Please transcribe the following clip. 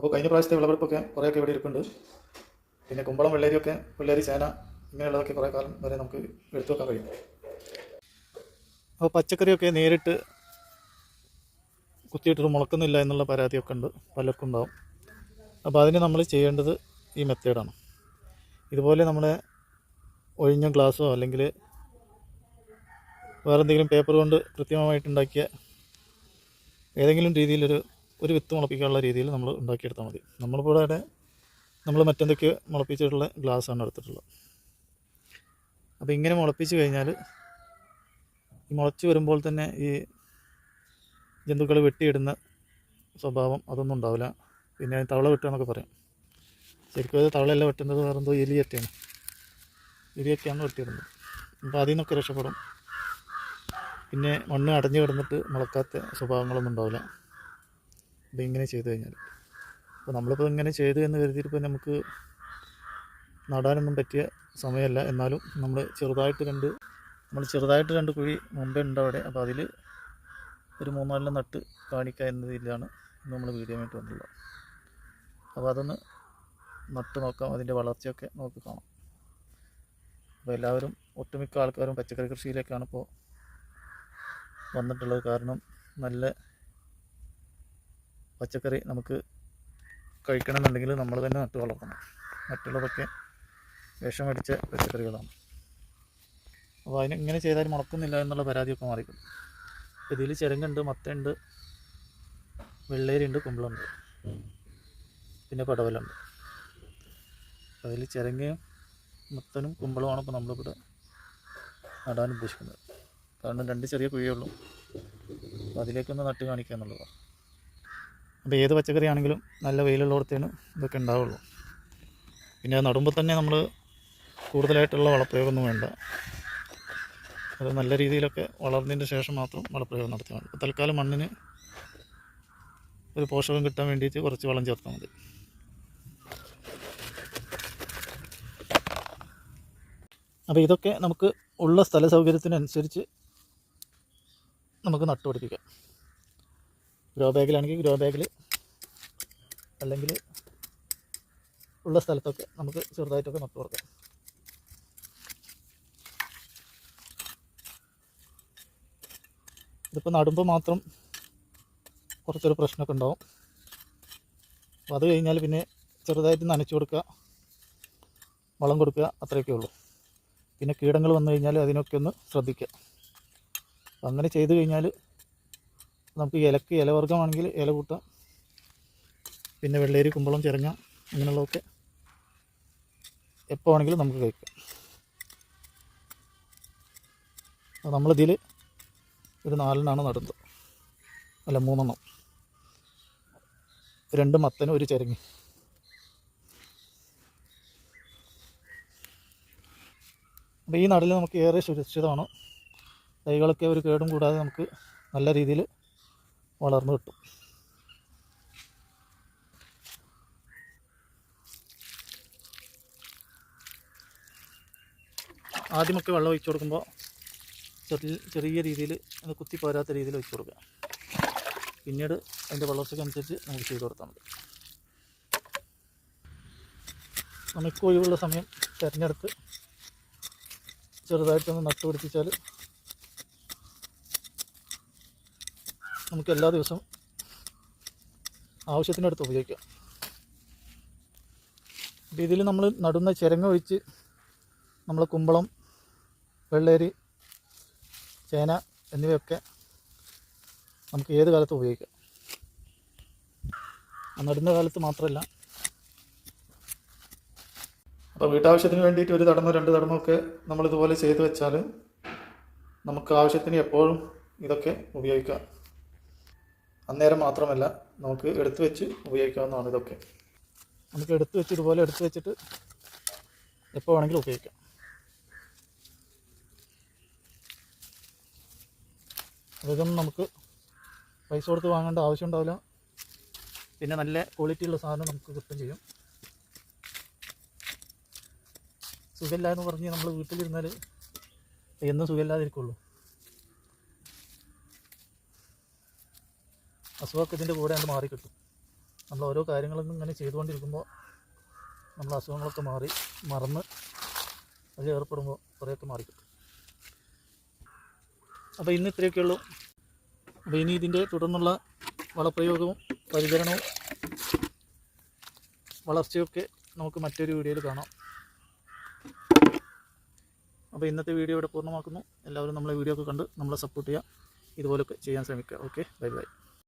അപ്പോൾ കഴിഞ്ഞ പ്രാവശ്യത്തെ വിളവെടുപ്പൊക്കെ കുറേയൊക്കെ ഇവിടെ ഇരിപ്പുണ്ട്. പിന്നെ കുമ്പളം വെള്ളേരിയൊക്കെ വെള്ളേരി ചേന ഇങ്ങനെയുള്ളതൊക്കെ കുറേ കാലം വരെ നമുക്ക് എടുത്തു വെക്കാൻ കഴിയും. അപ്പോൾ പച്ചക്കറിയൊക്കെ നേരിട്ട് കുത്തിയിട്ടൊരു മുളക്കുന്നില്ല എന്നുള്ള പരാതിയൊക്കെ ഉണ്ട്. പലർക്കും ഉണ്ടാവും. അപ്പോൾ അതിന് നമ്മൾ ചെയ്യേണ്ടത് ഈ മെത്തേഡാണ്. ഇതുപോലെ നമ്മുടെ ഒഴിഞ്ഞ ഗ്ലാസ്സോ അല്ലെങ്കിൽ വേറെ എന്തെങ്കിലും പേപ്പർ കൊണ്ട് കൃത്യമായിട്ടുണ്ടാക്കിയ ഏതെങ്കിലും രീതിയിലൊരു ഒരു വിത്ത് മുളപ്പിക്കാനുള്ള രീതിയിൽ നമ്മൾ ഉണ്ടാക്കിയെടുത്താൽ മതി. നമ്മളിപ്പോൾ ഇവിടെ നമ്മൾ മറ്റെന്തൊക്കെയോ മുളപ്പിച്ചിട്ടുള്ള ഗ്ലാസ്സാണ് എടുത്തിട്ടുള്ളത്. അപ്പോൾ ഇങ്ങനെ മുളപ്പിച്ച് കഴിഞ്ഞാൽ ഈ മുളച്ച് വരുമ്പോൾ തന്നെ ഈ ജന്തുക്കൾ വെട്ടിയിടുന്ന സ്വഭാവം അതൊന്നും ഉണ്ടാവില്ല. പിന്നെ തവള വെട്ടുക എന്നൊക്കെ പറയും. ശരിക്കും തവളയല്ല വെട്ടുന്നത് വേറെ എന്തോ എലിയൊക്കെയാണ് എലിയൊക്കെയാണ് വെട്ടിയിടുന്നത്. അപ്പോൾ അതിൽ നിന്നൊക്കെ രക്ഷപ്പെടും. പിന്നെ മണ്ണ് അടഞ്ഞു കിടന്നിട്ട് മുളക്കാത്ത സ്വഭാവങ്ങളൊന്നും ഉണ്ടാവില്ല. ഇങ്ങനെ ചെയ്തു കഴിഞ്ഞാൽ അപ്പോൾ നമ്മളിപ്പോൾ ഇങ്ങനെ ചെയ്തു എന്ന് കരുതിയിട്ടിപ്പോൾ നമുക്ക് നടാനൊന്നും പറ്റിയ സമയമല്ല. എന്നാലും നമ്മൾ ചെറുതായിട്ട് രണ്ട് നമ്മൾ ചെറുതായിട്ട് രണ്ട് കുഴി മുമ്പേ ഉണ്ട് അവിടെ. അപ്പോൾ അതിൽ ഒരു മൂന്നാലെണ്ണം നട്ട് കാണിക്കുക എന്ന രീതിയിലാണ് നമ്മൾ വീഡിയോ ആയിട്ട് വന്നുള്ളത് അപ്പോൾ അതൊന്ന് നട്ട് നോക്കാം. അതിന്റെ വളർച്ചയൊക്കെ നോക്കി കാണാം. അപ്പോൾ എല്ലാവരും ഒട്ടുമിക്ക ആൾക്കാരും പച്ചക്കറി കൃഷിയിലേക്കാണ് ഇപ്പോൾ വന്നിട്ടുള്ളത്. കാരണം നല്ല പച്ചക്കറി നമുക്ക് കഴിക്കണമെന്നുണ്ടെങ്കിൽ നമ്മൾ തന്നെ നട്ട് വളർത്തണം. മറ്റുള്ളതൊക്കെ വിഷമടിച്ച പച്ചക്കറികളാണ്. അപ്പോൾ അതിന് ഇങ്ങനെ ചെയ്താൽ മുളക്കുന്നില്ല എന്നുള്ള പരാതിയൊക്കെ മാറിക്കും ഇതിൽ ചിരങ്ങുണ്ട് മത്തയുണ്ട് വെള്ളേരിയുണ്ട് കുമ്പളുണ്ട് പിന്നെ പടവലുണ്ട് അതിൽ ചെരങ്ങയും മത്തനും കുമ്പളവുമാണ് ഇപ്പോൾ നമ്മളിവിടെ നടാൻ ഉദ്ദേശിക്കുന്നത്. കാരണം രണ്ട് ചെറിയ കുഴിയുള്ളൂ അതിലേക്കൊന്ന് നട്ട് കാണിക്കുക എന്നുള്ളതാണ്. അപ്പോൾ ഏത് പച്ചക്കറി ആണെങ്കിലും നല്ല വെയിലുള്ളിടത്തേന് ഇതൊക്കെ ഉണ്ടാവുള്ളൂ. പിന്നെ നടുമ്പോൾ തന്നെ നമ്മൾ കൂടുതലായിട്ടുള്ള വളപ്രയോഗമൊന്നും വേണ്ട. അത് നല്ല രീതിയിലൊക്കെ വളർന്നതിന് ശേഷം മാത്രം വളപ്രയോഗം നടത്തിയാൽ മതി. തൽക്കാലം മണ്ണിന് ഒരു പോഷകം കിട്ടാൻ വേണ്ടിയിട്ട് കുറച്ച് വളം ചേർത്താൽ മതി. അപ്പോൾ ഇതൊക്കെ നമുക്ക് ഉള്ള സ്ഥല സൗകര്യത്തിനനുസരിച്ച് നമുക്ക് നട്ടുപിടിപ്പിക്കാം. ഗ്രോ ബാഗിലാണെങ്കിൽ ഗ്രോ ബാഗിൽ അല്ലെങ്കിൽ ഉള്ള സ്ഥലത്തൊക്കെ നമുക്ക് ചെറുതായിട്ടൊക്കെ നട്ടു കൊടുക്കാം. ഇതിപ്പോൾ നടുമ്പോൾ മാത്രം കുറച്ചൊരു പ്രശ്നമൊക്കെ ഉണ്ടാവും. അപ്പോൾ അത് കഴിഞ്ഞാൽ പിന്നെ ചെറുതായിട്ട് നനച്ചു കൊടുക്കുക വളം കൊടുക്കുക അത്രയൊക്കെ ഉള്ളൂ. പിന്നെ കീടങ്ങൾ വന്നു കഴിഞ്ഞാൽ അതിനൊക്കെ ഒന്ന് ശ്രദ്ധിക്കുക. അങ്ങനെ ചെയ്തു കഴിഞ്ഞാൽ നമുക്ക് ഇലക്ക് ഇലവർഗമാണെങ്കിൽ ഇല കൂട്ടാം. പിന്നെ വെള്ളേരി കുമ്പളം ചിരങ്ങ അങ്ങനെയുള്ളതൊക്കെ എപ്പോൾ ആണെങ്കിലും നമുക്ക് കഴിക്കാം. നമ്മളിതിൽ ഒരു നാലെണ്ണമാണ് നടുന്നത്. അല്ല മൂന്നെണ്ണം. രണ്ട് മത്തനും ഒരു ചിരങ്ങി അപ്പോൾ ഈ നടൽ നമുക്ക് ഏറെ സുരക്ഷിതമാണ്. തൈകളൊക്കെ ഒരു കേടും കൂടാതെ നമുക്ക് നല്ല രീതിയിൽ വളർന്നു കിട്ടും. ആദ്യമൊക്കെ വെള്ളം ഒഴിച്ചു കൊടുക്കുമ്പോൾ ചെറിയ ചെറിയ രീതിയിൽ അത് കുത്തി പോരാത്ത രീതിയിൽ ഒഴിച്ചു കൊടുക്കുക. പിന്നീട് അതിന്റെ വളർച്ചയ്ക്കനുസരിച്ച് നമുക്ക് ചെയ്ത് കൊടുത്താൽ മതി. നമുക്ക് ഒഴിവുള്ള സമയം തിരഞ്ഞെടുത്ത് ചെറുതായിട്ടൊന്ന് നട്ടുപിടിപ്പിച്ചാൽ നമുക്ക് എല്ലാ ദിവസവും ആവശ്യത്തിനടുത്ത് ഉപയോഗിക്കാം. അപ്പോൾ ഇതിൽ നമ്മൾ നടുന്ന ചിരങ്ങ ഒഴിച്ച് നമ്മൾ കുമ്പളം വെള്ളേരി ചേന എന്നിവയൊക്കെ നമുക്ക് ഏത് കാലത്തും ഉപയോഗിക്കാം. നടുന്ന കാലത്ത് മാത്രമല്ല. അപ്പോൾ വീട്ടാവശ്യത്തിന് വേണ്ടിയിട്ട് ഒരു തടമോ രണ്ട് തടമോ ഒക്കെ നമ്മൾ ഇതുപോലെ ചെയ്തു വെച്ചാൽ നമുക്ക് ആവശ്യത്തിന് എപ്പോഴും ഇതൊക്കെ ഉപയോഗിക്കാം. അന്നേരം മാത്രമല്ല നമുക്ക് എടുത്തു വെച്ച് ഉപയോഗിക്കാവുന്നതാണ് ഇതൊക്കെ. നമുക്ക് എടുത്തു വെച്ച് ഇതുപോലെ എടുത്തു വെച്ചിട്ട് എപ്പോൾ വേണമെങ്കിലും ഉപയോഗിക്കാം. അതൊന്നും നമുക്ക് പൈസ കൊടുത്ത് വാങ്ങേണ്ട ആവശ്യം ഉണ്ടാവില്ല. പിന്നെ നല്ല ക്വാളിറ്റിയുള്ള സാധനം നമുക്ക് കിട്ടും ചെയ്യും. സുഖമില്ല എന്ന് പറഞ്ഞ് നമ്മൾ വീട്ടിലിരുന്നാൽ എന്നും സുഖമില്ലാതിരിക്കുള്ളൂ അസുഖമൊക്കെ ഇതിന്റെ കൂടെ മാറി കിട്ടും. നമ്മൾ ഓരോ കാര്യങ്ങളും ഇങ്ങനെ ചെയ്തുകൊണ്ടിരിക്കുമ്പോൾ നമ്മൾ അസുഖങ്ങളൊക്കെ മാറി മറന്ന് അതിൽ ഏർപ്പെടുമ്പോൾ കുറേയൊക്കെ മാറിക്കിട്ടും അപ്പോൾ ഇന്ന് ഇത്രയൊക്കെ ഉള്ളൂ. അപ്പോൾ ഇനി ഇതിന്റെ തുടർന്നുള്ള വളപ്രയോഗവും പരിചരണവും വളർച്ചയൊക്കെ നമുക്ക് മറ്റൊരു വീഡിയോയിൽ കാണാം. അപ്പോൾ ഇന്നത്തെ വീഡിയോ ഇവിടെ പൂർണമാക്കുന്നു. എല്ലാവരും നമ്മളെ വീഡിയോ ഒക്കെ കണ്ട് നമ്മളെ സപ്പോർട്ട് ചെയ്യുക. ഇതുപോലൊക്കെ ചെയ്യാൻ ശ്രമിക്കുക. ഓക്കെ? Bye bye.